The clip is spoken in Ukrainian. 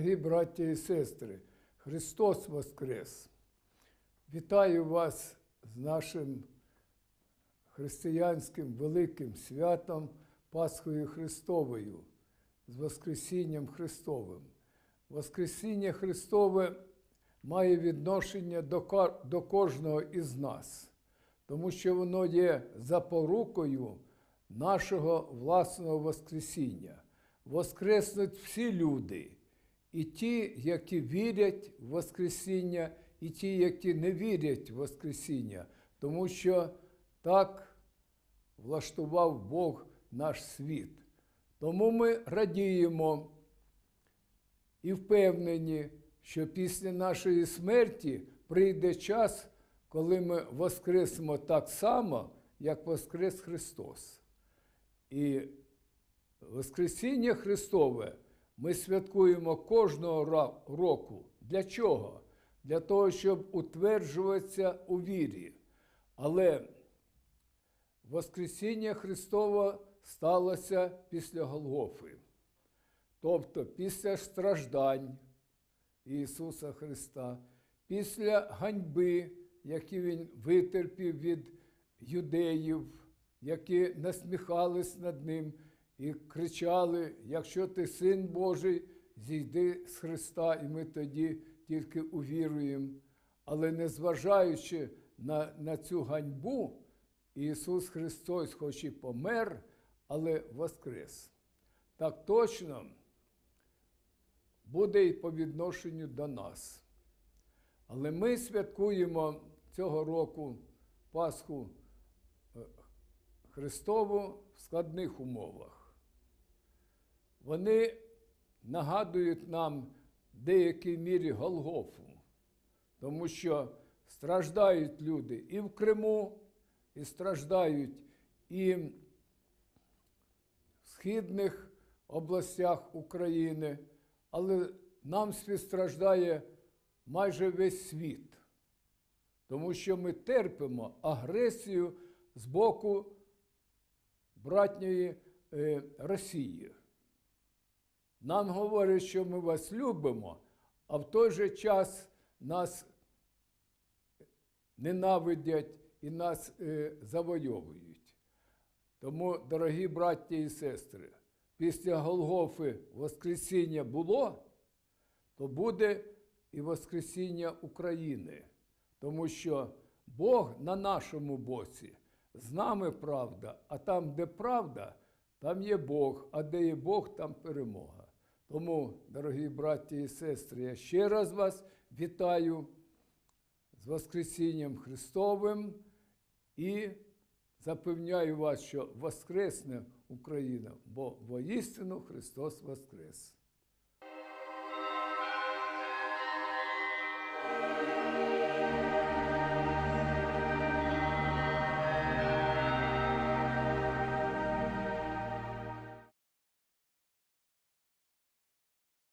Дорогі браття і сестри, Христос Воскрес! Вітаю вас з нашим християнським великим святом Пасхою Христовою, з Воскресінням Христовим. Воскресіння Христове має відношення до кожного із нас, тому що воно є запорукою нашого власного Воскресіння. Воскреснуть всі люди, і ті, які вірять в Воскресіння, і ті, які не вірять в Воскресіння, тому що так влаштував Бог наш світ. Тому ми радіємо і впевнені, що після нашої смерті прийде час, коли ми воскресимо так само, як Воскрес Христос. І Воскресіння Христове ми святкуємо кожного року. Для чого? Для того, щоб утверджуватися у вірі. Але Воскресіння Христове сталося після Голгофи. Тобто після страждань Ісуса Христа, після ганьби, які Він витерпів від юдеїв, які насміхались над Ним і кричали: якщо ти син Божий, зійди з Христа, і ми тоді тільки увіруємо. Але незважаючи на, на цю ганьбу, Ісус Христос, хоч і помер, але воскрес. Так точно буде і по відношенню до нас. Але ми святкуємо цього року Пасху е, Христову в складних умовах. Вони нагадують нам в деякій мірі Голгофу, тому що страждають люди і в Криму, і страждають і в східних областях України, але нам співстраждає майже весь світ, тому що ми терпимо агресію з боку братньої е, Росії. Нам говорять, що ми вас любимо, а в той же час нас ненавидять і нас е, завойовують. Тому, дорогі браття і сестри, після Голгофи Воскресіння було, то буде і Воскресіння України, тому що Бог на нашому боці, з нами правда, а там, де правда, там є Бог, а де є Бог, там перемога. Тому, дорогі браті і сестри, я ще раз вас вітаю з Воскресінням Христовим і запевняю вас, що Воскресне Україна, бо воістину Христос Воскрес.